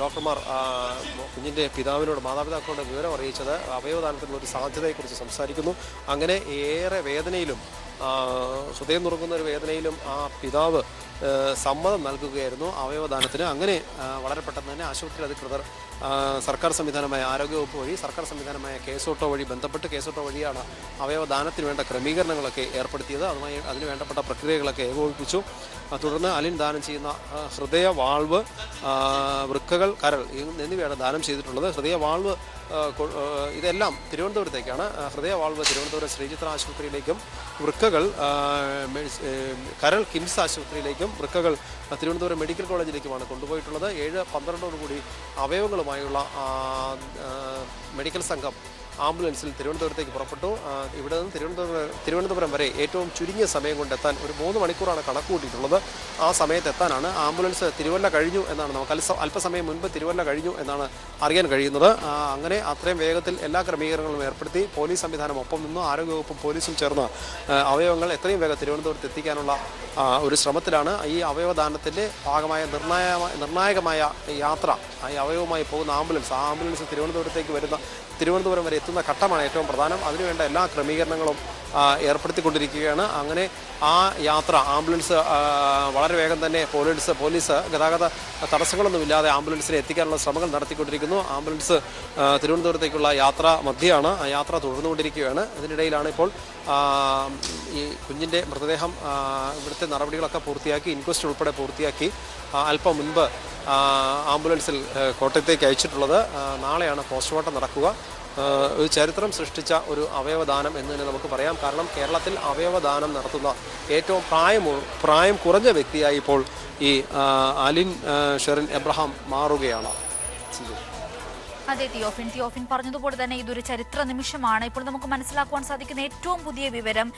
ഡോക്ടർമാർ കുഞ്ഞിന്റെ പിതാവിനോട് മാതാപിതാക്കളോട് വിവരം അറിയിച്ചത് അവയവദാനത്തിനുള്ള ഒരു സാധ്യതയെക്കുറിച്ച് സംസാരിക്കുന്നു. അങ്ങനെ ഏറെ വേദനയിലും ഹൃദയം തുറക്കുന്ന ഒരു വേദനയിലും ആ പിതാവ് സമ്മതം നൽകുകയായിരുന്നു അവയവദാനത്തിന്. അങ്ങനെ വളരെ പെട്ടെന്ന് തന്നെ ആശുപത്രി അധികൃതർ സർക്കാർ സംവിധാനമായ ആരോഗ്യവകുപ്പ് വഴി സർക്കാർ സംവിധാനമായ കേസ് ഓട്ടോ വഴി ബന്ധപ്പെട്ട് കേസ് കേസോട്ടോ വഴിയാണ് അവയവദാനത്തിന് വേണ്ട ക്രമീകരണങ്ങളൊക്കെ ഏർപ്പെടുത്തിയത്. അതുമായി അതിന് വേണ്ടപ്പെട്ട പ്രക്രിയകളൊക്കെ ഏകോപിപ്പിച്ചു. തുടർന്ന് അലിൻ ദാനം ചെയ്യുന്ന ഹൃദയ വാൾവ് വൃക്കകൾ കരൾ എന്നിവയാണ് ദാനം ചെയ്തിട്ടുള്ളത്. ഹൃദയ വാൾവ് ഇതെല്ലാം തിരുവനന്തപുരത്തേക്കാണ്. ഹൃദയവാൾവ് ഹൃദയ വാൾവ് തിരുവനന്തപുരം ശ്രീചിത്ര ആശുപത്രിയിലേക്കും വൃക്കകൾ കരൾ കിംസ് ആശുപത്രിയിലേക്കും വൃക്കകൾ തിരുവനന്തപുരം മെഡിക്കൽ കോളേജിലേക്കുമാണ് കൊണ്ടുപോയിട്ടുള്ളത്. ഏഴ് പന്ത്രണ്ടോടുകൂടി അവയവങ്ങളുമായുള്ള മെഡിക്കൽ സംഘം ആംബുലൻസിൽ തിരുവനന്തപുരത്തേക്ക് പുറപ്പെട്ടു. ഇവിടെ നിന്ന് തിരുവനന്തപുരം തിരുവനന്തപുരം വരെ ഏറ്റവും ചുരുങ്ങിയ സമയം കൊണ്ട് എത്താൻ ഒരു മൂന്ന് മണിക്കൂറാണ് കണക്ക് ആ സമയത്ത് എത്താനാണ്. ആംബുലൻസ് തിരുവല്ല കഴിഞ്ഞു എന്നാണ് നമുക്ക് അൽസ അല്പസമയം മുൻപ് തിരുവല്ല കഴിഞ്ഞു എന്നാണ് അറിയാൻ കഴിയുന്നത്. അങ്ങനെ അത്രയും വേഗത്തിൽ എല്ലാ ക്രമീകരണങ്ങളും ഏർപ്പെടുത്തി പോലീസ് സംവിധാനം ഒപ്പം നിന്നു. ആരോഗ്യവകുപ്പും പോലീസും ചേർന്ന് അവയവങ്ങൾ എത്രയും വേഗം തിരുവനന്തപുരത്ത് എത്തിക്കാനുള്ള ഒരു ശ്രമത്തിലാണ്. ഈ അവയവദാനത്തിന്റെ ഭാഗമായ നിർണായ നിർണായകമായ യാത്ര ഈ അവയവമായി പോകുന്ന ആംബുലൻസ് ആ ആംബുലൻസ് തിരുവനന്തപുരത്തേക്ക് വരുന്ന തിരുവനന്തപുരം വരെ എത്തുന്ന ഘട്ടമാണ് ഏറ്റവും പ്രധാനം. അതിനുവേണ്ട എല്ലാ ക്രമീകരണങ്ങളും ഏർപ്പെടുത്തിക്കൊണ്ടിരിക്കുകയാണ്. അങ്ങനെ ആ യാത്ര ആംബുലൻസ് വളരെ വേഗം തന്നെ പോലീസ് പോലീസ് ഗതാഗത തടസ്സങ്ങളൊന്നുമില്ലാതെ ആംബുലൻസിനെ എത്തിക്കാനുള്ള ശ്രമങ്ങൾ നടത്തിക്കൊണ്ടിരിക്കുന്നു. ആംബുലൻസ് തിരുവനന്തപുരത്തേക്കുള്ള യാത്ര മധ്യയാണ് ആ യാത്ര തുടർന്നുകൊണ്ടിരിക്കുകയാണ്. ഇതിനിടയിലാണ് ഇപ്പോൾ ഈ കുഞ്ഞിന്റെ മൃതദേഹം ഇവിടുത്തെ നടപടികളൊക്കെ പൂർത്തിയാക്കി ഇൻക്വസ്റ്റ് ഉൾപ്പെടെ പൂർത്തിയാക്കി അല്പം മുൻപ് ആംബുലൻസിൽ കോട്ടയത്തേക്ക് അയച്ചിട്ടുള്ളത് നാളെയാണ് പോസ്റ്റ്മോർട്ടം നടക്കുക ഒരു ചരിത്രം സൃഷ്ടിച്ച ഒരു അവയവദാനം എന്ന് തന്നെ നമുക്ക് പറയാം കാരണം കേരളത്തിൽ അവയവദാനം നടത്തുന്ന ഏറ്റവും പ്രായമു പ്രായം കുറഞ്ഞ വ്യക്തിയായി ഇപ്പോൾ ഈ അലിൻ ഷെറിൻ എബ്രഹാം മാറുകയാണ്. അതെ തിയോഫിൻ. തിയോഫിൻ പറഞ്ഞതുപോലെ തന്നെ ഇതൊരു ചരിത്ര നിമിഷമാണ്. ഇപ്പോൾ നമുക്ക് മനസ്സിലാക്കുവാൻ സാധിക്കുന്ന ഏറ്റവും പുതിയ വിവരം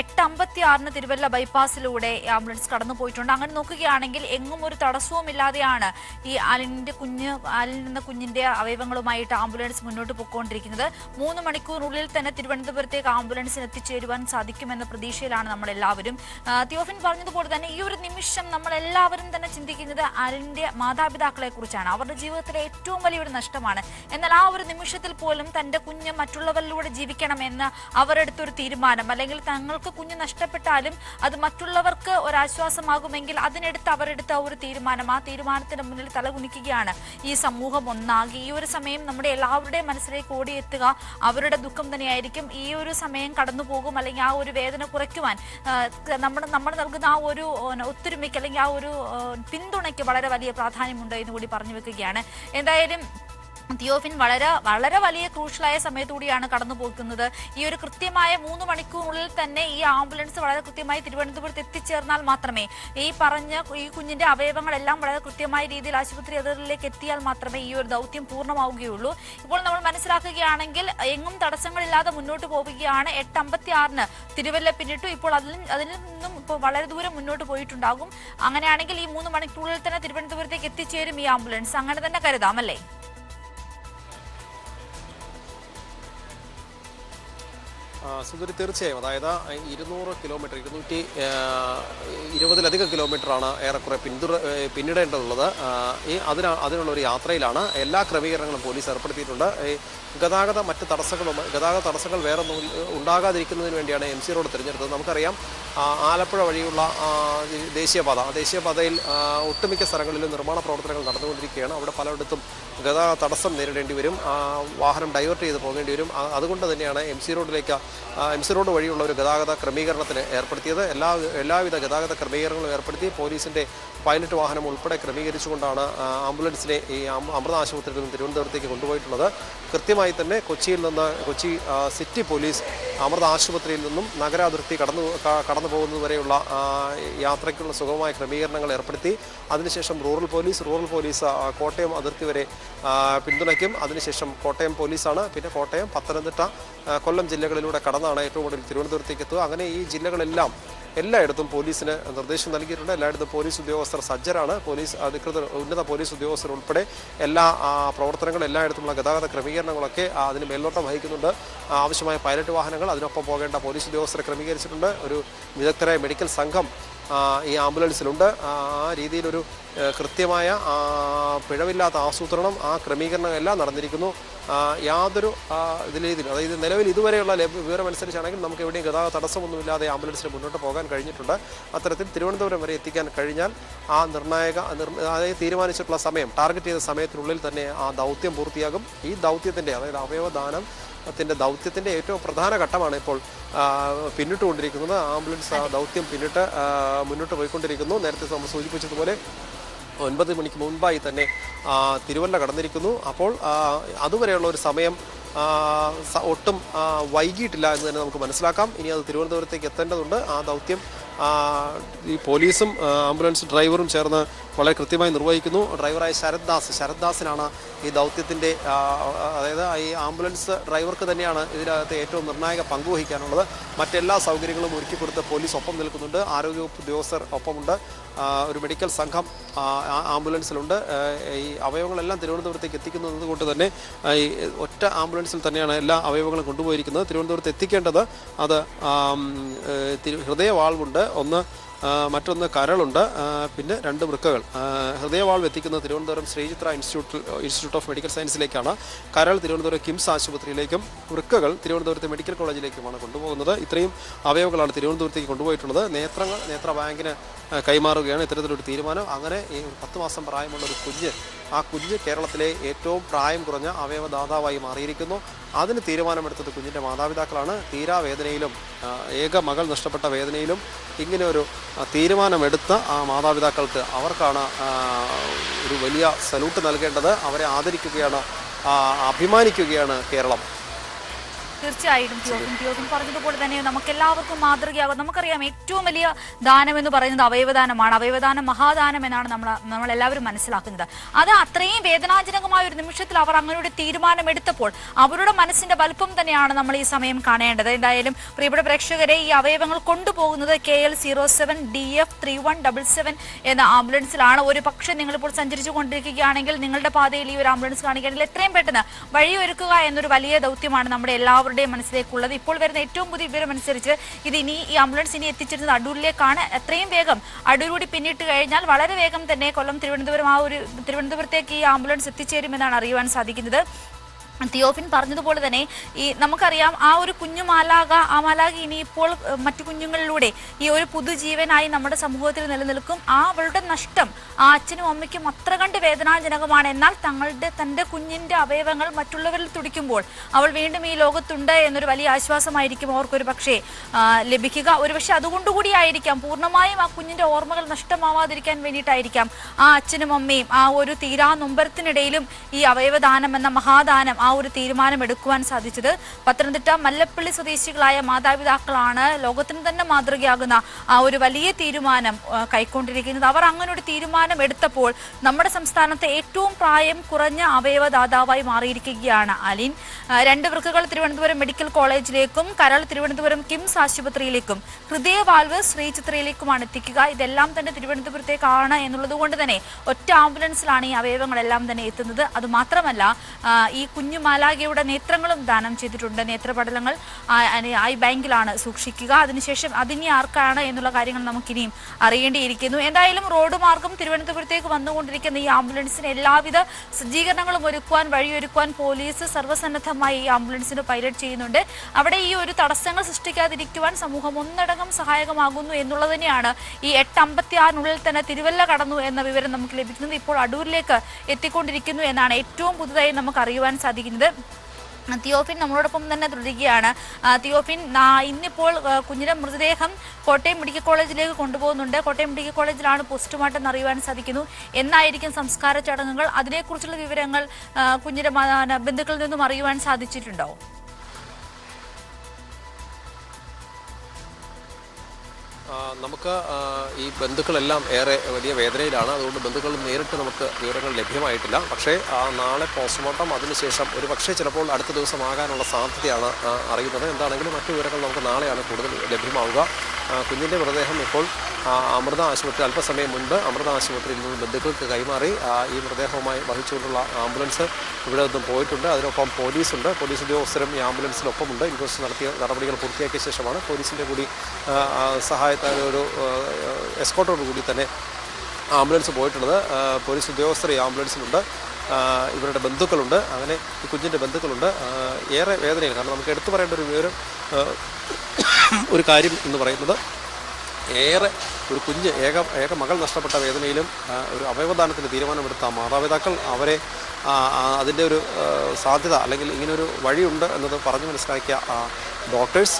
എട്ട് അമ്പത്തി ആറിന് തിരുവല്ല ബൈപ്പാസിലൂടെ ആംബുലൻസ് കടന്നു പോയിട്ടുണ്ട് അങ്ങനെ നോക്കുകയാണെങ്കിൽ എങ്ങും ഒരു തടസ്സവും ഇല്ലാതെയാണ് ഈ അലിന്റെ കുഞ്ഞ് ആലിൽ എന്ന കുഞ്ഞിന്റെ അവയവങ്ങളുമായിട്ട് ആംബുലൻസ് മുന്നോട്ട് പോയിക്കൊണ്ടിരിക്കുന്നത്. മൂന്ന് മണിക്കൂറിനുള്ളിൽ തന്നെ തിരുവനന്തപുരത്തേക്ക് ആംബുലൻസിന് എത്തിച്ചേരുവാൻ സാധിക്കുമെന്ന പ്രതീക്ഷയിലാണ് നമ്മൾ എല്ലാവരും തിയോഫിൻ പറഞ്ഞതുപോലെ തന്നെ ഈ ഒരു നിമിഷം നമ്മൾ എല്ലാവരും തന്നെ ചിന്തിക്കുന്നത് അലിന്റെ മാതാപിതാക്കളെ കുറിച്ചാണ് അവരുടെ ജീവിതത്തിലെ ഏറ്റവും വലിയൊരു നഷ്ടമാണ് എന്നാൽ ആ ഒരു നിമിഷത്തിൽ പോലും തന്റെ കുഞ്ഞ് മറ്റുള്ളവരിലൂടെ ജീവിക്കണമെന്ന് അവരെടുത്തൊരു തീരുമാനം. അല്ലെങ്കിൽ തങ്ങൾക്ക് കുഞ്ഞ് നഷ്ടപ്പെട്ടാലും അത് മറ്റുള്ളവർക്ക് ഒരാശ്വാസമാകുമെങ്കിൽ അതിനെടുത്ത് അവരെടുത്ത ഒരു തീരുമാനം. ആ തീരുമാനത്തിന് മുന്നിൽ തലകുനിക്കുകയാണ് ഈ സമൂഹം ഒന്നാകെ. ഈ ഒരു സമയം നമ്മുടെ എല്ലാവരുടെയും മനസ്സിലേക്ക് ഓടിയെത്തുക അവരുടെ ദുഃഖം തന്നെയായിരിക്കും. ഈ ഒരു സമയം കടന്നു പോകും അല്ലെങ്കിൽ ആ ഒരു വേദന കുറയ്ക്കുവാൻ നമ്മൾ നമ്മൾ നൽകുന്ന ആ ഒരു ഒത്തൊരുമയ്ക്ക് അല്ലെങ്കിൽ ആ ഒരു പിന്തുണയ്ക്ക് വളരെ വലിയ പ്രാധാന്യമുണ്ട് എന്ന് കൂടി പറഞ്ഞു വെക്കുകയാണ്. എന്തായാലും തിയോഫിൻ വളരെ വളരെ വലിയ ക്രൂഷ്യലായ സമയത്തൂടിയാണ് കടന്നു പോകുന്നത് ഈ ഒരു കൃത്യമായ മൂന്ന് മണിക്കൂറിനുള്ളിൽ തന്നെ ഈ ആംബുലൻസ് വളരെ കൃത്യമായി തിരുവനന്തപുരത്ത് എത്തിച്ചേർന്നാൽ മാത്രമേ ഈ പറഞ്ഞ ഈ കുഞ്ഞിന്റെ അവയവങ്ങളെല്ലാം വളരെ കൃത്യമായ രീതിയിൽ ആശുപത്രി അതിരിലേക്ക് എത്തിയാൽ മാത്രമേ ഈ ഒരു ദൗത്യം പൂർണമാവുകയുള്ളൂ. ഇപ്പോൾ നമ്മൾ മനസ്സിലാക്കുകയാണെങ്കിൽ എങ്ങും തടസ്സങ്ങളില്ലാതെ മുന്നോട്ട് പോവുകയാണ്. എട്ട് അമ്പത്തി ആറിന് തിരുവല്ല പിന്നിട്ടു ഇപ്പോൾ അതിൽ അതിൽ നിന്നും ഇപ്പോൾ വളരെ ദൂരം മുന്നോട്ട് പോയിട്ടുണ്ടാകും. അങ്ങനെയാണെങ്കിൽ ഈ മൂന്ന് മണിക്കൂറിൽ തന്നെ തിരുവനന്തപുരത്തേക്ക് എത്തിച്ചേരും ഈ ആംബുലൻസ്. അങ്ങനെ തന്നെ കരുതാം അല്ലേ? സുന്ദരി തീർച്ചയായും. അതായത് ഇരുന്നൂറ് കിലോമീറ്റർ ഇരുന്നൂറ്റി ഇരുപതിലധികം കിലോമീറ്ററാണ് ഏറെക്കുറെ പിന്തുട പിന്നിടേണ്ടതുള്ളത്. ഈ അതിന് അതിനുള്ള ഒരു യാത്രയിലാണ്. എല്ലാ ക്രമീകരണങ്ങളും പോലീസ് ഏർപ്പെടുത്തിയിട്ടുണ്ട്. ഗതാഗത മറ്റ് തടസ്സങ്ങളും ഗതാഗത തടസ്സങ്ങൾ വേറെ ഉണ്ടാകാതിരിക്കുന്നതിന് വേണ്ടിയാണ് എം സി റോഡ് തിരഞ്ഞെടുത്തത്. നമുക്കറിയാം ആലപ്പുഴ വഴിയുള്ള ദേശീയപാത ദേശീയപാതയിൽ ഒട്ടുമിക്ക സ്ഥലങ്ങളിലും നിർമ്മാണ പ്രവർത്തനങ്ങൾ നടന്നുകൊണ്ടിരിക്കുകയാണ്. അവിടെ പലയിടത്തും ഗതാഗത തടസ്സം നേരിടേണ്ടി വരും. വാഹനം ഡൈവേർട്ട് ചെയ്ത് പോകേണ്ടി വരും. അതുകൊണ്ട് തന്നെയാണ് എം സി റോഡിലേക്ക് എം സി റോഡ് വഴിയുള്ള ഒരു ഗതാഗത ക്രമീകരണത്തിന് ഏർപ്പെടുത്തിയത്. എല്ലാ എല്ലാവിധ ഗതാഗത ക്രമീകരണങ്ങളും ഏർപ്പെടുത്തി പോലീസിന്റെ പൈലറ്റ് വാഹനം ഉൾപ്പെടെ ക്രമീകരിച്ചുകൊണ്ടാണ് ആംബുലൻസിനെ ഈ അമ- അമൃത ആശുപത്രിയിൽ നിന്ന് തിരുവനന്തപുരത്തേക്ക് കൊണ്ടുപോയിട്ടുള്ളത്. കൃത്യമായി തന്നെ കൊച്ചിയിൽ നിന്ന് കൊച്ചി സിറ്റി പോലീസ് അമൃത ആശുപത്രിയിൽ നിന്നും നഗരാതിർത്തി കടന്നു കടന്നു പോകുന്നതുവരെയുള്ള യാത്രയ്ക്കുള്ള സുഗമമായ ക്രമീകരണങ്ങൾ ഏർപ്പെടുത്തി. അതിനുശേഷം rural police rural police Kottayam അതിർത്തി വരെ പിന്തുണയ്ക്കും. അതിനുശേഷം കോട്ടയം പോലീസാണ്. പിന്നെ കോട്ടയം പത്തനംതിട്ട കൊല്ലം ജില്ലകളിലൂടെ കടന്നാണ് ഏറ്റവും കൂടുതൽ തിരുവനന്തപുരത്തേക്ക് എത്തുക. അങ്ങനെ ഈ ജില്ലകളെല്ലാം എല്ലായിടത്തും പോലീസിന് നിർദ്ദേശം നൽകിയിട്ടുണ്ട്. എല്ലായിടത്തും പോലീസ് ഉദ്യോഗസ്ഥർ സജ്ജരാണ്. പോലീസ് അധികൃതർ ഉന്നത പോലീസ് ഉദ്യോഗസ്ഥർ ഉൾപ്പെടെ എല്ലാ പ്രവർത്തനങ്ങളും എല്ലായിടത്തുമുള്ള ഗതാഗത ക്രമീകരണങ്ങളൊക്കെ അതിന് മേൽനോട്ടം വഹിക്കുന്നുണ്ട്. ആവശ്യമായ പൈലറ്റ് വാഹനങ്ങൾ അതിനൊപ്പം പോകേണ്ട പോലീസ് ഉദ്യോഗസ്ഥരെ ക്രമീകരിച്ചിട്ടുണ്ട്. ഒരു വിദഗ്ധരായ മെഡിക്കൽ സംഘം ഈ ആംബുലൻസിലുണ്ട്. ആ രീതിയിലൊരു കൃത്യമായ പിഴവില്ലാത്ത ആസൂത്രണം ആ ക്രമീകരണം എല്ലാം നടന്നിരിക്കുന്നു. യാതൊരു ഇതിൽ അതായത് നിലവിൽ ഇതുവരെയുള്ള വിവരം അനുസരിച്ചാണെങ്കിൽ നമുക്ക് എവിടെയും ഗതാഗത തടസ്സമൊന്നുമില്ലാതെ ആംബുലൻസിന് മുന്നോട്ട് പോകാൻ കഴിഞ്ഞിട്ടുണ്ട്. അത്തരത്തിൽ തിരുവനന്തപുരം വരെ എത്തിക്കാൻ കഴിഞ്ഞാൽ ആ നിർണായക അതായത് തീരുമാനിച്ചിട്ടുള്ള സമയം ടാർഗറ്റ് ചെയ്ത സമയത്തിനുള്ളിൽ തന്നെ ആ ദൗത്യം പൂർത്തിയാകും. ഈ ദൗത്യത്തിന്റെ അതായത് അവയവദാനം ത്തിന്റെ ദൗത്യത്തിന്റെ ഏറ്റവും പ്രധാന ഘട്ടമാണ് ഇപ്പോൾ പിന്നിട്ടുകൊണ്ടിരിക്കുന്നത്. ആംബുലൻസ് ആ ദൗത്യം പിന്നിട്ട് മുന്നോട്ട് പോയിക്കൊണ്ടിരിക്കുന്നു. നേരത്തെ നമ്മൾ സൂചിപ്പിച്ചതുപോലെ ഒൻപത് മണിക്ക് മുൻപായി തന്നെ തിരുവല്ല കടന്നിരിക്കുന്നു. അപ്പോൾ അതുവരെയുള്ള ഒരു സമയം ഒട്ടും വൈകിയിട്ടില്ല എന്ന് തന്നെ നമുക്ക് മനസ്സിലാക്കാം. ഇനി അത് തിരുവനന്തപുരത്തേക്ക് എത്തേണ്ടതുണ്ട്. ആ ദൗത്യം ഈ പോലീസും ആംബുലൻസ് ഡ്രൈവറും ചേർന്ന് വളരെ കൃത്യമായി നിർവഹിക്കുന്നു. ഡ്രൈവറായ ശരത് ദാസ് ശരത് ദാസിനാണ് ഈ ദൗത്യത്തിന്റെ അതായത് ഈ ആംബുലൻസ് ഡ്രൈവർക്ക് തന്നെയാണ് ഇതിനകത്ത് ഏറ്റവും നിർണായക പങ്കുവഹിക്കാനുള്ളത് മറ്റെല്ലാ സൗകര്യങ്ങളും ഒരുക്കി കൊടുത്ത് പോലീസ് ഒപ്പം നിൽക്കുന്നുണ്ട്. ആരോഗ്യവകുപ്പ് ഉദ്യോഗസ്ഥർ ഒപ്പമുണ്ട്. ഒരു മെഡിക്കൽ സംഘം ആംബുലൻസിലുണ്ട്. ഈ അവയവങ്ങളെല്ലാം തിരുവനന്തപുരത്തേക്ക് എത്തിക്കുന്നത് കൊണ്ട് തന്നെ ഈ ഒറ്റ ആംബുലൻസിൽ തന്നെയാണ് എല്ലാ അവയവങ്ങളും കൊണ്ടുപോയിരിക്കുന്നത്. തിരുവനന്തപുരത്ത് എത്തിക്കേണ്ടത് അത് ഹൃദയവാൾവുണ്ട് ഒന്ന് മറ്റൊന്ന് കരളുണ്ട്. പിന്നെ രണ്ട് വൃക്കകൾ ഹൃദയവാൾവ് എത്തിക്കുന്നത് Thiruvananthapuram Sree Chitra institute institute of medical സയൻസിലേക്കാണ് കരൾ തിരുവനന്തപുരം കിംസ് ആശുപത്രിയിലേക്കും വൃക്കകൾ തിരുവനന്തപുരത്തെ മെഡിക്കൽ കോളേജിലേക്കുമാണ് കൊണ്ടുപോകുന്നത്. ഇത്രയും അവയവങ്ങളാണ് തിരുവനന്തപുരത്തേക്ക് കൊണ്ടുപോയിട്ടുള്ളത്. നേത്രങ്ങൾ നേത്ര ബാങ്കിന് കൈമാറുകയാണ് ഇത്തരത്തിലൊരു തീരുമാനം. അങ്ങനെ ഈ പത്ത് മാസം പ്രായമുള്ള ഒരു കുഞ്ഞ് ആ കുഞ്ഞ് കേരളത്തിലെ ഏറ്റവും പ്രായം കുറഞ്ഞ അവയവദാതാവായി മാറിയിരിക്കുന്നു. അതിന് തീരുമാനമെടുത്തത് കുഞ്ഞിന്റെ മാതാപിതാക്കളാണ്. തീരാവേദനയിലും ഏക മകൾ നഷ്ടപ്പെട്ട വേദനയിലും ഇങ്ങനെ ഒരു തീരുമാനമെടുത്ത് ആ മാതാപിതാക്കൾക്ക് അവർക്കാണ് ഒരു വലിയ സല്യൂട്ട് നൽകേണ്ടത്. അവരെ ആദരിക്കുകയാണ് അഭിമാനിക്കുകയാണ് കേരളം. തീർച്ചയായിട്ടും തിയോഫിൻ. തിയോഫിൻ പറഞ്ഞതുപോലെ തന്നെ നമുക്ക് എല്ലാവർക്കും മാതൃകയാകും. നമുക്കറിയാം ഏറ്റവും വലിയ ദാനം എന്ന് പറയുന്നത് അവയവദാനമാണ്. അവയവദാനം മഹാദാനം എന്നാണ് നമ്മൾ നമ്മൾ എല്ലാവരും മനസ്സിലാക്കുന്നത്. അത് അത്രയും വേദനാജനകമായ ഒരു നിമിഷത്തിൽ അവർ അങ്ങനെ ഒരു തീരുമാനം എടുത്തപ്പോൾ അവരുടെ മനസ്സിന്റെ വലുപ്പം തന്നെയാണ് നമ്മൾ ഈ സമയം കാണേണ്ടത്. എന്തായാലും പ്രിയപ്പെട്ട പ്രേക്ഷകരെ ഈ അവയവങ്ങൾ കൊണ്ടുപോകുന്നത് K L zero seven D F three one double seven എന്ന ആംബുലൻസിലാണ്. ഒരു പക്ഷേ നിങ്ങളിപ്പോൾ സഞ്ചരിച്ചു കൊണ്ടിരിക്കുകയാണെങ്കിൽ നിങ്ങളുടെ പാതയിൽ ഈ ഒരു ആംബുലൻസ് കാണിക്കുകയാണെങ്കിൽ എത്രയും പെട്ടെന്ന് വഴിയൊരുക്കുക എന്നൊരു വലിയ ദൗത്യമാണ് നമ്മുടെ എല്ലാവരുടെയും മനസ്സിലേക്കുള്ളത്. ഇപ്പോൾ വരുന്ന ഏറ്റവും പുതിയ വിവരം അനുസരിച്ച് ഇത് ഇനി ഈ ആംബുലൻസ് ഇനി എത്തിച്ചിരുന്നത് അടൂരിലേക്കാണ്. എത്രയും വേഗം അടൂരൂടി പിന്നിട്ട് കഴിഞ്ഞാൽ വളരെ വേഗം തന്നെ കൊല്ലം തിരുവനന്തപുരം ആ ഒരു തിരുവനന്തപുരത്തേക്ക് ഈ ആംബുലൻസ് എത്തിച്ചേരുമെന്നാണ് അറിയുവാൻ സാധിക്കുന്നത്. തിയോഫിൻ പറഞ്ഞതുപോലെ തന്നെ ഈ നമുക്കറിയാം ആ ഒരു കുഞ്ഞു മാലാക ആ മാലാക ഇനിയിപ്പോൾ മറ്റു കുഞ്ഞുങ്ങളിലൂടെ ഈ ഒരു പുതുജീവനായി നമ്മുടെ സമൂഹത്തിൽ നിലനിൽക്കും. ആ അവളുടെ നഷ്ടം ആ അച്ഛനും അമ്മയ്ക്കും അത്ര കണ്ട് വേദനാജനകമാണ്. എന്നാൽ തങ്ങളുടെ തന്റെ കുഞ്ഞിന്റെ അവയവങ്ങൾ മറ്റുള്ളവരിൽ തുടിക്കുമ്പോൾ അവൾ വീണ്ടും ഈ ലോകത്തുണ്ട് എന്നൊരു വലിയ ആശ്വാസമായിരിക്കും അവർക്കൊരു പക്ഷേ ലഭിക്കുക. ഒരുപക്ഷെ അതുകൊണ്ടുകൂടിയായിരിക്കാം പൂർണമായും ആ കുഞ്ഞിന്റെ ഓർമ്മകൾ നഷ്ടമാവാതിരിക്കാൻ വേണ്ടിയിട്ടായിരിക്കാം ആ അച്ഛനും അമ്മയും ആ ഒരു തീരാ നൊമ്പരത്തിനിടയിലും ഈ അവയവദാനം എന്ന മഹാദാനം ആ ഒരു തീരുമാനം എടുക്കുവാൻ സാധിച്ചത്. പത്തനംതിട്ട മല്ലപ്പള്ളി സ്വദേശികളായ മാതാപിതാക്കളാണ് ലോകത്തിന് തന്നെ മാതൃകയാകുന്ന ആ ഒരു വലിയ തീരുമാനം കൈക്കൊണ്ടിരിക്കുന്നത്. അവർ അങ്ങനെ ഒരു തീരുമാനം എടുത്തപ്പോൾ നമ്മുടെ സംസ്ഥാനത്തെ ഏറ്റവും പ്രായം കുറഞ്ഞ അവയവദാതാവായി മാറിയിരിക്കുകയാണ് അലിൻ. രണ്ട് വൃക്കകൾ തിരുവനന്തപുരം മെഡിക്കൽ കോളേജിലേക്കും കരൾ തിരുവനന്തപുരം കിംസ് ആശുപത്രിയിലേക്കും ഹൃദയവാൽവ് ശ്രീചിത്രയിലേക്കുമാണ് എത്തിക്കുക. ഇതെല്ലാം തന്നെ തിരുവനന്തപുരത്തേക്കാണ് എന്നുള്ളത് കൊണ്ട് തന്നെ ഒറ്റ ആംബുലൻസിലാണ് ഈ അവയവങ്ങളെല്ലാം തന്നെ എത്തുന്നത്. അതുമാത്രമല്ല ഈ കുഞ്ഞു മാലാഖയുടെ നേത്രങ്ങളും ദാനം ചെയ്തിട്ടുണ്ട്. നേത്രപടലങ്ങൾ ഐ ബാങ്കിലാണ് സൂക്ഷിക്കുക. അതിനുശേഷം അതിനി ആർക്കാണ് എന്നുള്ള കാര്യങ്ങൾ നമുക്കിനിയും അറിയേണ്ടിയിരിക്കുന്നു. എന്തായാലും റോഡ് മാർഗം തിരുവനന്തപുരത്തേക്ക് വന്നുകൊണ്ടിരിക്കുന്ന ഈ ആംബുലൻസിന് എല്ലാവിധ സജ്ജീകരണങ്ങളും ഒരുക്കുവാൻ വഴിയൊരുക്കുവാൻ പോലീസ് സർവസന്നദ്ധമായി ഈ ആംബുലൻസിന് പൈലറ്റ് ചെയ്യുന്നുണ്ട്. അവിടെ ഈ ഒരു തടസ്സങ്ങൾ സൃഷ്ടിക്കാതിരിക്കുവാൻ സമൂഹം ഒന്നടങ്കം സഹായകമാകുന്നു എന്നുള്ളത് തന്നെയാണ് ഈ എട്ട് അമ്പത്തി ആറിനുള്ളിൽ തന്നെ തിരുവല്ല കടന്നു എന്ന വിവരം നമുക്ക് ലഭിക്കുന്നത്. ഇപ്പോൾ അടൂരിലേക്ക് എത്തിക്കൊണ്ടിരിക്കുന്നു എന്നാണ് ഏറ്റവും പുതുതായി നമുക്ക് അറിയുവാൻ സാധിക്കുന്നത്. തിയോഫിൻ നമ്മളോടൊപ്പം തന്നെ തുടരുകയാണ്. തിയോഫിൻ ഇന്നിപ്പോൾ കുഞ്ഞിന്റെ മൃതദേഹം കോട്ടയം മെഡിക്കൽ കോളേജിലേക്ക് കൊണ്ടുപോകുന്നുണ്ട്. കോട്ടയം മെഡിക്കൽ കോളേജിലാണ് പോസ്റ്റ്മോർട്ടം അറിയുവാൻ സാധിക്കുന്നു. എന്നായിരിക്കും സംസ്കാര ചടങ്ങുകൾ. അതിനെക്കുറിച്ചുള്ള വിവരങ്ങൾ കുഞ്ഞിന്റെ ബന്ധുക്കളിൽ നിന്നും അറിയുവാൻ സാധിച്ചിട്ടുണ്ടോ? നമുക്ക് ഈ ബന്ധുക്കളെല്ലാം ഏറെ വലിയ വേദനയിലാണ്. അതുകൊണ്ട് ബന്ധുക്കൾ നേരിട്ട് നമുക്ക് വിവരങ്ങൾ ലഭ്യമായിട്ടില്ല. പക്ഷേ നാളെ പോസ്റ്റ്മോർട്ടം. അതിനുശേഷം ഒരു പക്ഷേ ചിലപ്പോൾ അടുത്ത ദിവസമാകാനുള്ള സാധ്യതയാണ് അറിയുന്നത്. എന്താണെങ്കിലും മറ്റു വിവരങ്ങൾ നമുക്ക് നാളെയാണ് കൂടുതൽ ലഭ്യമാവുക. കുഞ്ഞിന്റെ മൃതദേഹം ഇപ്പോൾ അമൃത ആശുപത്രി അല്പസമയം മുൻപ് അമൃത ആശുപത്രിയിൽ നിന്ന് ബന്ധുക്കൾക്ക് കൈമാറി ഈ മൃതദേഹവുമായി വഹിച്ചുകൊണ്ടുള്ള ആംബുലൻസ് ഇവിടെ നിന്നും പോയിട്ടുണ്ട്. അതിനൊപ്പം പോലീസുണ്ട്. പോലീസ് ഉദ്യോഗസ്ഥരും ഈ ആംബുലൻസിനൊപ്പമുണ്ട്. ഇൻക്വസ്റ്റ് നടത്തിയ നടപടികൾ പൂർത്തിയാക്കിയ ശേഷമാണ് പോലീസിന്റെ കൂടി സഹായത്താൽ ഒരു എസ്കോട്ടോട് കൂടി തന്നെ ആംബുലൻസ് പോയിട്ടുള്ളത്. പോലീസ് ഉദ്യോഗസ്ഥർ ഈ ആംബുലൻസിലുണ്ട്. ഇവരുടെ ബന്ധുക്കളുണ്ട്. അങ്ങനെ ഈ കുഞ്ഞിന്റെ ബന്ധുക്കളുണ്ട്. ഏറെ വേദനയാണ്. കാരണം നമുക്ക് എടുത്തു പറയേണ്ട ഒരു വിവരം ഒരു കാര്യം എന്ന് പറയുന്നത് ഏറെ ഒരു കുഞ്ഞ് ഏക ഏക മകൾ നഷ്ടപ്പെട്ട വേദനയിലും ഒരു അവയവദാനത്തിന് തീരുമാനമെടുത്ത മാതാപിതാക്കൾ അവരെ അതിന്റെ ഒരു സാധ്യത അല്ലെങ്കിൽ ഇങ്ങനൊരു വഴിയുണ്ട് എന്നത് പറഞ്ഞു മനസ്സിലാക്കിയ ഡോക്ടേഴ്സ്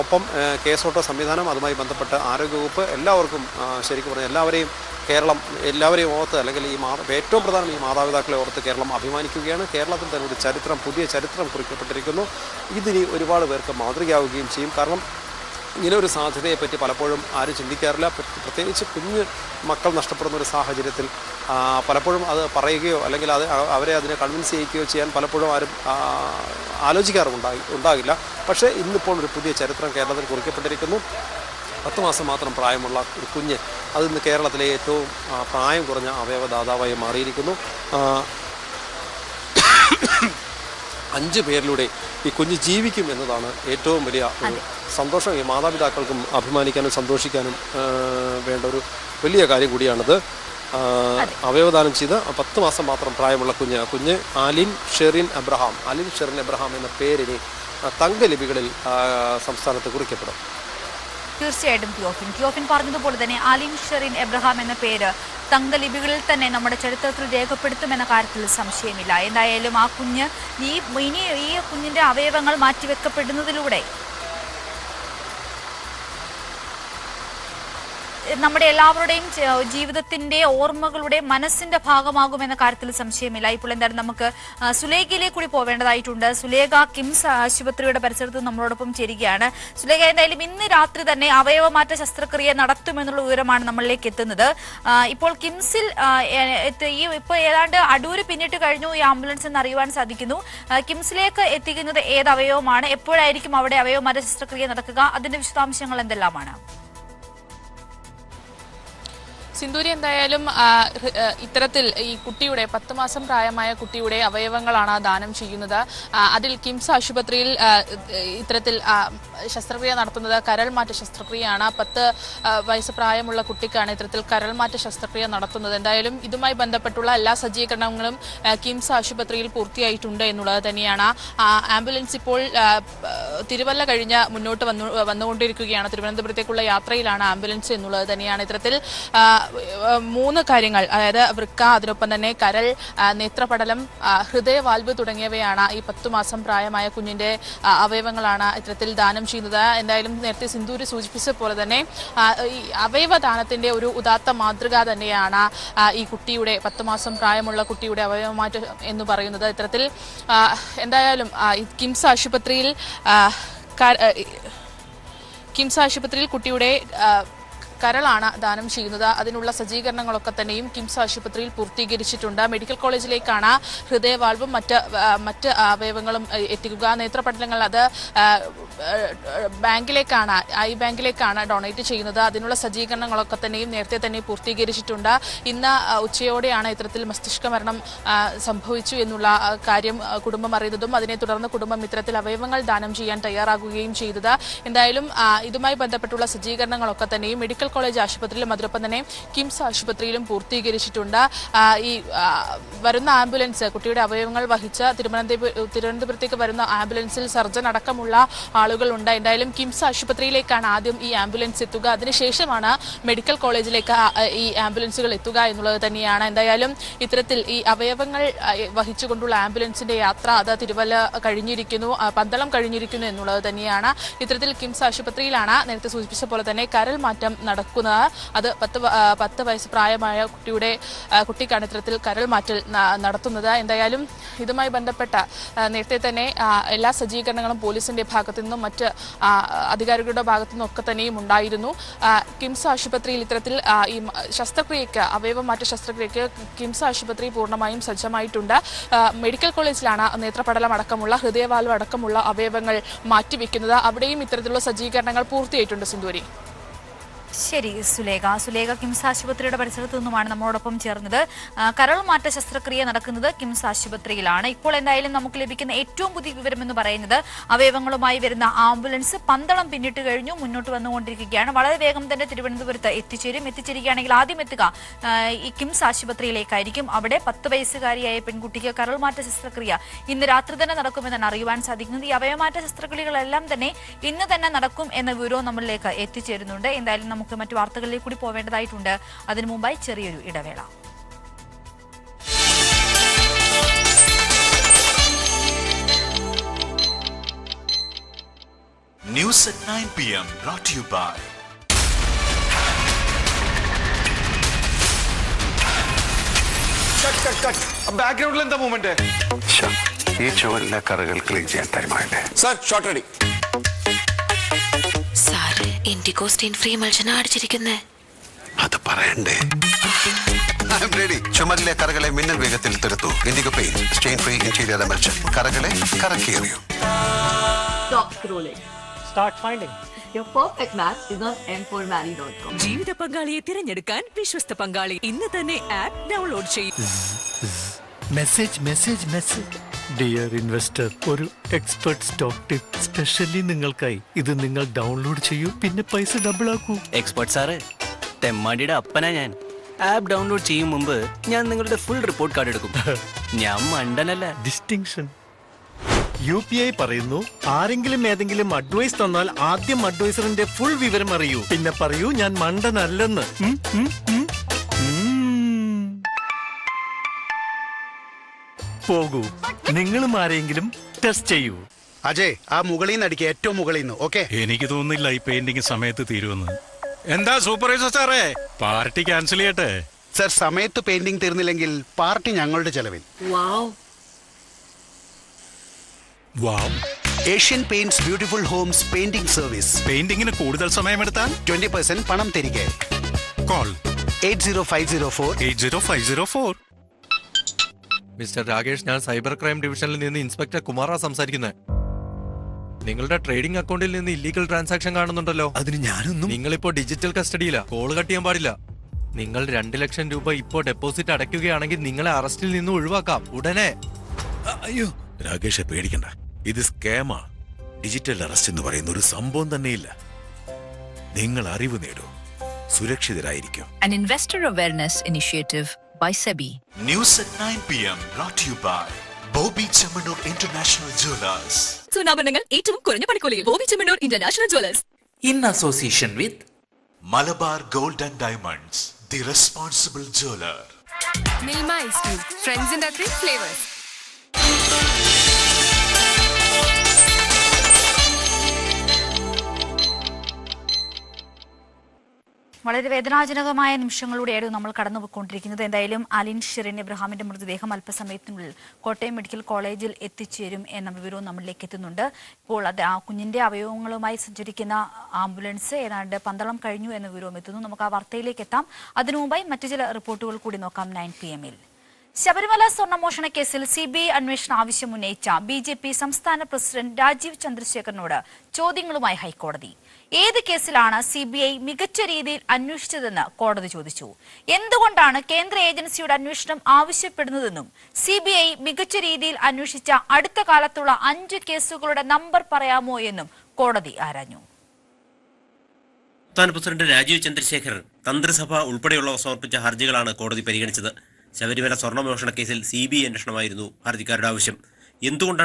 ഒപ്പം കെ എസ് ഓട്ടോ സംവിധാനം അതുമായി ബന്ധപ്പെട്ട് ആരോഗ്യവകുപ്പ് എല്ലാവർക്കും ശരിക്കും പറഞ്ഞാൽ എല്ലാവരെയും കേരളം എല്ലാവരെയും ഓർത്ത് അല്ലെങ്കിൽ ഈ മാ ഏറ്റവും പ്രധാനം ഈ മാതാപിതാക്കളെ ഓർത്ത് കേരളം അഭിമാനിക്കുകയാണ്. കേരളത്തിൽ തന്നെ ഒരു ചരിത്രം പുതിയ ചരിത്രം കുറിക്കപ്പെട്ടിരിക്കുന്നു. ഇതിനി ഒരുപാട് പേർക്ക് മാതൃകയാവുകയും ചെയ്യും. കാരണം ഇങ്ങനെ ഒരു സാധ്യതയെപ്പറ്റി പലപ്പോഴും ആരും ചിന്തിക്കാറില്ല. പ്രത്യേകിച്ച് കുഞ്ഞ് മക്കൾ നഷ്ടപ്പെടുന്ന ഒരു സാഹചര്യത്തിൽ പലപ്പോഴും അത് പറയുകയോ അല്ലെങ്കിൽ അത് അവരെ അതിനെ കൺവിൻസ് ചെയ്യിക്കുകയോ ചെയ്യാൻ പലപ്പോഴും ആരും ആലോചിക്കാറുമുണ്ടായി ഉണ്ടാകില്ല. പക്ഷേ ഇന്നിപ്പോൾ ഒരു പുതിയ ചരിത്രം കേരളത്തിൽ കുറിക്കപ്പെട്ടിരിക്കുന്നു. പത്ത് മാസം മാത്രം പ്രായമുള്ള ഒരു കുഞ്ഞ് അത് ഇന്ന് കേരളത്തിലെ ഏറ്റവും പ്രായം കുറഞ്ഞ അവയവദാതാവായി മാറിയിരിക്കുന്നു. അഞ്ച് പേരിലൂടെ ഈ കുഞ്ഞ് ജീവിക്കും എന്നതാണ് ഏറ്റവും വലിയ ഒരു സന്തോഷം. ഈ മാതാപിതാക്കൾക്കും അഭിമാനിക്കാനും സന്തോഷിക്കാനും വേണ്ട ഒരു വലിയ കാര്യം കൂടിയാണിത്. അവയവദാനം ചെയ്ത് പത്ത് മാസം മാത്രം പ്രായമുള്ള കുഞ്ഞ് കുഞ്ഞ് ആലിൻ ഷെറിൻ അബ്രഹാം. ആലിൻ ഷെറിൻ അബ്രഹാം എന്ന പേരിന് തങ്കലിപികളിൽ സംസ്ഥാനത്ത് കുറിക്കപ്പെടും. തീർച്ചയായിട്ടും തിയോഫിൻ. തിയോഫിൻ പറഞ്ഞതുപോലെ തന്നെ അലിം ഷെറിൻ എബ്രഹാം എന്ന പേര് തങ്കലിപികളിൽ തന്നെ നമ്മുടെ ചരിത്രത്തിൽ രേഖപ്പെടുത്തുമെന്ന കാര്യത്തിൽ സംശയമില്ല. എന്തായാലും ആ കുഞ്ഞ് ഈ ഇനി ഈ കുഞ്ഞിന്റെ അവയവങ്ങൾ മാറ്റിവെക്കപ്പെടുന്നതിലൂടെ നമ്മുടെ എല്ലാവരുടെയും ജീവിതത്തിന്റെ ഓർമ്മകളുടെ മനസ്സിന്റെ ഭാഗമാകും എന്ന കാര്യത്തിൽ സംശയമില്ല. ഇപ്പോൾ എന്തായാലും നമുക്ക് സുലേഖയിലേക്ക് കൂടി പോവേണ്ടതായിട്ടുണ്ട്. സുലേഖ കിംസ് ആശുപത്രിയുടെ പരിസരത്ത് നമ്മളോടൊപ്പം ചേരുകയാണ്. സുലേഖ എന്തായാലും ഇന്ന് രാത്രി തന്നെ അവയവമാറ്റ ശസ്ത്രക്രിയ നടത്തുമെന്നുള്ള വിവരമാണ് നമ്മളിലേക്ക് എത്തുന്നത്. ഇപ്പോൾ കിംസിൽ ഈ ഇപ്പോൾ ഏതാണ്ട് അടൂര് പിന്നിട്ട് കഴിഞ്ഞു ഈ ആംബുലൻസ് എന്ന് അറിയുവാൻ സാധിക്കുന്നു കിംസിലേക്ക് എത്തിക്കുന്നത് ഏത് അവയവമാണ്? എപ്പോഴായിരിക്കും അവിടെ അവയവമാറ്റ ശസ്ത്രക്രിയ നടക്കുക? അതിന്റെ വിശദാംശങ്ങൾ എന്തെല്ലാമാണ്? സിന്ദൂരി എന്തായാലും ഇത്തരത്തിൽ ഈ കുട്ടിയുടെ പത്ത് മാസം പ്രായമായ കുട്ടിയുടെ അവയവങ്ങളാണ് ദാനം ചെയ്യുന്നത്. അതിൽ കിംസ് ആശുപത്രിയിൽ ഇത്തരത്തിൽ ശസ്ത്രക്രിയ നടത്തുന്നത് കരൾമാറ്റ ശസ്ത്രക്രിയയാണ്. പത്ത് വയസ്സ് പ്രായമുള്ള കുട്ടിക്കാണ് ഇത്തരത്തിൽ കരൾമാറ്റ ശസ്ത്രക്രിയ നടത്തുന്നത്. എന്തായാലും ഇതുമായി ബന്ധപ്പെട്ടുള്ള എല്ലാ സജ്ജീകരണങ്ങളും കിംസ് ആശുപത്രിയിൽ പൂർത്തിയായിട്ടുണ്ട് എന്നുള്ളത് തന്നെയാണ്. ആംബുലൻസ് ഇപ്പോൾ തിരുവല്ല കഴിഞ്ഞ് മുന്നോട്ട് വന്നു വന്നുകൊണ്ടിരിക്കുകയാണ്. തിരുവനന്തപുരത്തേക്കുള്ള യാത്രയിലാണ് ആംബുലൻസ് എന്നുള്ളത് തന്നെയാണ് ഇത്തരത്തിൽ. മൂന്ന് കാര്യങ്ങൾ. അതായത് വൃക്ക അതിനൊപ്പം തന്നെ കരൾ നേത്രപടലം ഹൃദയവാൽവ് തുടങ്ങിയവയാണ് ഈ പത്തു മാസം പ്രായമായ കുഞ്ഞിന്റെ അവയവങ്ങളാണ് ഇത്തരത്തിൽ ദാനം ചെയ്യുന്നത്. എന്തായാലും നേരത്തെ സിന്ദൂര് സൂചിപ്പിച്ച പോലെ തന്നെ ഈ അവയവദാനത്തിന്റെ ഒരു ഉദാത്ത മാതൃക തന്നെയാണ് ഈ കുട്ടിയുടെ പത്തു മാസം പ്രായമുള്ള കുട്ടിയുടെ അവയവമാറ്റം എന്ന് പറയുന്നത്. ഇത്തരത്തിൽ എന്തായാലും കിംസ് ആശുപത്രിയിൽ കിംസ് ആശുപത്രിയിൽ കുട്ടിയുടെ കരളാണ് ദാനം ചെയ്യുന്നത്. അതിനുള്ള സജ്ജീകരണങ്ങളൊക്കെ തന്നെയും കിംസ് ആശുപത്രിയിൽ പൂർത്തീകരിച്ചിട്ടുണ്ട്. മെഡിക്കൽ കോളേജിലേക്കാണ് ഹൃദയവാൾവും മറ്റ് മറ്റ് അവയവങ്ങളും എത്തിക്കുക. നേത്രപഠനങ്ങൾ അത് ബാങ്കിലേക്കാണ് ഐ ബാങ്കിലേക്കാണ് ഡൊണേറ്റ് ചെയ്യുന്നത്. അതിനുള്ള സജ്ജീകരണങ്ങളൊക്കെ തന്നെയും നേരത്തെ തന്നെ പൂർത്തീകരിച്ചിട്ടുണ്ട്. ഇന്ന് ഉച്ചയോടെയാണ് ഇത്തരത്തിൽ മസ്തിഷ്ക മരണം സംഭവിച്ചു എന്നുള്ള കാര്യം കുടുംബം അറിയുന്നതും അതിനെ തുടർന്ന് കുടുംബം ഇത്തരത്തിൽ അവയവങ്ങൾ ദാനം ചെയ്യാൻ തയ്യാറാകുകയും ചെയ്തത്. എന്തായാലും ഇതുമായി ബന്ധപ്പെട്ടുള്ള സജ്ജീകരണങ്ങളൊക്കെ തന്നെയും മെഡിക്കൽ കോളേജ് ആശുപത്രിയിലും അതോടൊപ്പം തന്നെ കിംസ് ആശുപത്രിയിലും പൂർത്തീകരിച്ചിട്ടുണ്ട്. ഈ വരുന്ന ആംബുലൻസ് കുട്ടിയുടെ അവയവങ്ങൾ വഹിച്ച തിരുവനന്തപുരം തിരുവനന്തപുരത്തേക്ക് വരുന്ന ആംബുലൻസിൽ സർജൻ അടക്കമുള്ള ആളുകളുണ്ട്. എന്തായാലും കിംസ് ആശുപത്രിയിലേക്കാണ് ആദ്യം ഈ ആംബുലൻസ് എത്തുക. അതിനുശേഷമാണ് മെഡിക്കൽ കോളേജിലേക്ക് ഈ ആംബുലൻസുകൾ എത്തുക എന്നുള്ളത് തന്നെയാണ്. എന്തായാലും ഇത്തരത്തിൽ ഈ അവയവങ്ങൾ വഹിച്ചുകൊണ്ടുള്ള ആംബുലൻസിന്റെ യാത്ര അത് തിരുവല്ല കഴിഞ്ഞിരിക്കുന്നു പന്തളം കഴിഞ്ഞിരിക്കുന്നു എന്നുള്ളത് തന്നെയാണ്. ഇത്തരത്തിൽ കിംസ് ആശുപത്രിയിലാണ് നേരത്തെ സൂചിപ്പിച്ച പോലെ തന്നെ കരൽ മാറ്റം നടക്കുന്നത് അത് പത്ത് പത്ത് വയസ്സ് പ്രായമായ കുട്ടിയുടെ കുട്ടിക്കാണ് ഇത്തരത്തിൽ കരൾ മാറ്റൽ നടത്തുന്നത്. എന്തായാലും ഇതുമായി ബന്ധപ്പെട്ട നേരത്തെ തന്നെ എല്ലാ സജ്ജീകരണങ്ങളും പോലീസിന്റെ ഭാഗത്തു നിന്നും മറ്റ് അധികാരികളുടെ ഭാഗത്തു നിന്നും ഒക്കെ തന്നെയും ഉണ്ടായിരുന്നു. കിംസ് ആശുപത്രിയിൽ ഇത്തരത്തിൽ ഈ ശസ്ത്രക്രിയക്ക് അവയവം മാറ്റ ശസ്ത്രക്രിയക്ക് കിംസ് ആശുപത്രി പൂർണമായും സജ്ജമായിട്ടുണ്ട്. മെഡിക്കൽ കോളേജിലാണ് നേത്രപടലം അടക്കമുള്ള ഹൃദയവാൽവ് അടക്കമുള്ള അവയവങ്ങൾ മാറ്റിവെക്കുന്നത്. അവിടെയും ഇത്തരത്തിലുള്ള സജ്ജീകരണങ്ങൾ പൂർത്തിയായിട്ടുണ്ട് സിന്ദൂരി. ശരി സുലേഖ. സുലേഖ കിംസ് ആശുപത്രിയുടെ പരിസരത്ത് നിന്നുമാണ് നമ്മളോടൊപ്പം ചേർന്നത്. കരൾ മാറ്റ ശസ്ത്രക്രിയ നടക്കുന്നത് കിംസ് ആശുപത്രിയിലാണ്. ഇപ്പോൾ എന്തായാലും നമുക്ക് ലഭിക്കുന്ന ഏറ്റവും പുതിയ വിവരം എന്ന് പറയുന്നത് അവയവങ്ങളുമായി വരുന്ന ആംബുലൻസ് പന്തളം പിന്നിട്ട് കഴിഞ്ഞു മുന്നോട്ട് വന്നുകൊണ്ടിരിക്കുകയാണ്. വളരെ വേഗം തന്നെ തിരുവനന്തപുരത്ത് എത്തിച്ചേരും. എത്തിച്ചേരുകയാണെങ്കിൽ ആദ്യം എത്തുക ഈ കിംസ് ആശുപത്രിയിലേക്കായിരിക്കും. അവിടെ പത്ത് വയസ്സുകാരിയായ പെൺകുട്ടിക്ക് കരൾ മാറ്റ ശസ്ത്രക്രിയ ഇന്ന് രാത്രി തന്നെ നടക്കുമെന്നാണ് അറിയുവാൻ സാധിക്കുന്നത്. ഈ അവയവമാറ്റ ശസ്ത്രക്രിയകളെല്ലാം തന്നെ ഇന്ന് തന്നെ നടക്കും എന്ന വിവരവും നമ്മളിലേക്ക് എത്തിച്ചേരുന്നുണ്ട്. എന്തായാലും നമുക്ക് മറ്റു വാർത്തകളിലേക്ക് കൂടി പോവേണ്ടതായിട്ടുണ്ട്. അതിനു മുമ്പായി ചെറിയൊരു ഇടവേള. News at 9 p.m. brought to you by ബാക്ക്ഗ്രൗണ്ടിൽ എന്താ മൂവ്മെന്റ് ഈ ചുവരിലെ കറകൾ ക്ലീൻ ചെയ്യാൻ ടൈമായില്ലേ sir short ready stain free മത്സരം അടിച്ചിരിക്കുന്നേ. അത് പറയണ്ടേ? ചുമരിലെ കറകളെ മിന്നൽ വേഗത്തിൽ തുരത്തു. Indigo paint stain free interior emulsion കറകളെ കറക്കിയെറിയൂ Stop scrolling. Start finding. Your perfect match is on m4marry.com. ജീവിത പങ്കാളിയെ തിരഞ്ഞെടുക്കാൻ വിശ്വസ്ത പങ്കാളി. ഇന്ന് തന്നെ ആപ്പ് ഡൗൺലോഡ് ചെയ്യും. Message message message dear investor ഒരു എക്സ്പെർട്ട് സ്റ്റോക്ക് ടിപ്പ് സ്പെഷ്യലി നിങ്ങൾക്കായി. ഇത് നിങ്ങൾ ഡൗൺലോഡ് ചെയ്യൂ പിന്നെ പൈസ ഡബിൾ ആക്കൂ. എക്സ്പെർട്ട് സാറ് തെമ്മാടിയുടെ അപ്പനാ ഞാൻ. ആപ്പ് ഡൗൺലോഡ് ചെയ്യും മുമ്പ് ഞാൻ നിങ്ങളുടെ ഫുൾ റിപ്പോർട്ട് കാർഡ് എടുക്കും. ഞാൻ മണ്ടനല്ല. ഡിസ്റ്റിങ്ഷൻ യു പി ഐ പറയുന്നു ആരെങ്കിലും ഏതെങ്കിലും അഡ്വൈസ് തന്നാൽ ആദ്യം അഡ്വൈസറിന്റെ ഫുൾ വിവരം അറിയൂ. പിന്നെ പറയൂ ഞാൻ മണ്ടനല്ലെന്ന്. പോകൂ. നിങ്ങളും ആരെങ്കിലും ടെസ്റ്റ് ചെയ്യൂ. അജയ് ആ മുകളിൽ നിന്ന് അടിക്കുക ഏറ്റവും മുകളിൽ നിന്ന് ഓക്കെ? എനിക്ക് തോന്നുന്നില്ല ഈ പെയിന്റിംഗ് സമയത്ത് തീരുമെന്ന്. എന്താ സൂപ്പർവൈസർ സാറേ? പാർട്ടി ക്യാൻസൽ ചെയ്യട്ടെ. സർ സമയത്ത് പെയിന്റിംഗ് തീർന്നില്ലെങ്കിൽ പാർട്ടി ഞങ്ങളുടെ ചെലവിൽ. Asian Paints beautiful homes painting service പെയിന്റിംഗിന് കൂടുതൽ സമയമെടുത്താൽ ട്വന്റി പെർസെന്റ് പണം തിരികെ. Call eight zero five zero four eight zero five zero four mister Rakesh ഞാൻ സൈബർ ക്രൈം ഡിവിഷനിൽ നിന്ന് ഇൻസ്പെക്ടർ കുമാറ സംസാരിക്കുന്നത് നിങ്ങളുടെ ട്രേഡിംഗ് അക്കൗണ്ടിൽ നിന്ന് ഇല്ലീഗൽ ട്രാൻസാക്ഷൻ കാണുന്നുണ്ടല്ലോ. അതിന് ഞാനൊന്നും നിങ്ങളിപ്പോ ഡിജിറ്റൽ കസ്റ്റഡിയിലാ. കോൾ കട്ട് ചെയ്യാൻ പാടില്ല. നിങ്ങൾ രണ്ട് ലക്ഷം രൂപ ഇപ്പോ ഡെപ്പോസിറ്റ് അടയ്ക്കുകയാണെങ്കിൽ നിങ്ങളെ അറസ്റ്റിൽ നിന്ന് ഒഴിവാക്കാം. ഉടനെ. അയ്യോ. രാകേഷെ പേടിക്കണ്ട. ഇത് സ്കാമാ. ഡിജിറ്റൽ അറസ്റ്റ് എന്ന് പറയുന്ന ഒരു സംഭവം തന്നെയില്ല. നിങ്ങൾ അറിവ് നേടൂ. സുരക്ഷിതരായിരിക്കും. An investor awareness initiative by SEBI. News at 9 p.m. brought to you by Bobby Chamanur International Jewelers. സുനാഭരണങ്ങൾ ഏറ്റവും കുറഞ്ഞ പണിക്കൂലിയിൽ Bobby Chemmanur international jewellers in association with Malabar Gold and Diamonds, the responsible jeweler. Milma in ഫ്രണ്ട്സിന്റെ three flavours വളരെ വേദനാജനകമായ നിമിഷങ്ങളിലൂടെയായിരുന്നു നമ്മൾ കടന്നുപോയിക്കൊണ്ടിരിക്കുന്നത്. എന്തായാലും അലിൻ ഷിറിൻ ഇബ്രഹാമിന്റെ മൃതദേഹം അല്പസമയത്തിനുള്ളിൽ കോട്ടയം മെഡിക്കൽ കോളേജിൽ എത്തിച്ചേരും എന്ന വിവരവും നമ്മളിലേക്ക് എത്തുന്നുണ്ട്. ഇപ്പോൾ അത് ആ കുഞ്ഞിന്റെ അവയവങ്ങളുമായി സഞ്ചരിക്കുന്ന ആംബുലൻസ് ഏതാണ്ട് പന്തളം കഴിഞ്ഞു എന്ന വിവരവും എത്തുന്നു. നമുക്ക് ആ വാർത്തയിലേക്ക് എത്താം. അതിനു മുമ്പായി മറ്റു ചില റിപ്പോർട്ടുകൾ കൂടി നോക്കാം നയൻ പി എമ്മിൽ ശബരിമല സ്വർണമോഷണ കേസിൽ സി ബി ഐ അന്വേഷണ ആവശ്യം ഉന്നയിച്ച ബി ജെ പി സംസ്ഥാന പ്രസിഡന്റ് രാജീവ് ചന്ദ്രശേഖരനോട് ചോദ്യങ്ങളുമായി ഹൈക്കോടതി. ഏത് കേസിലാണ് സി ബി ഐ മികച്ച രീതിയിൽ അന്വേഷിച്ചതെന്ന് കോടതി ചോദിച്ചു? എന്തുകൊണ്ടാണ് കേന്ദ്ര ഏജൻസിയുടെ അന്വേഷണം ആവശ്യപ്പെടുന്നതെന്നും സി ബി ഐ മികച്ച രീതിയിൽ അന്വേഷിച്ച അടുത്ത കാലത്തുള്ള അഞ്ച് കേസുകളുടെ നമ്പർ പറയാമോ എന്നും കോടതി ആരാഞ്ഞു? സംസ്ഥാന പ്രസിഡന്റ് രാജീവ് ചന്ദ്രശേഖർ തന്ത്രിസഭ ഉൾപ്പെടെയുള്ളവർ സമർപ്പിച്ച ഹർജികളാണ് കോടതി പരിഗണിച്ചത്. ശബരിമല സ്വർണമോഷണ കേസിൽ സി ബി ഐ അന്വേഷണമായിരുന്നു ഹർജിക്കാരുടെ ആവശ്യം. എന്തുകൊണ്ടാണ്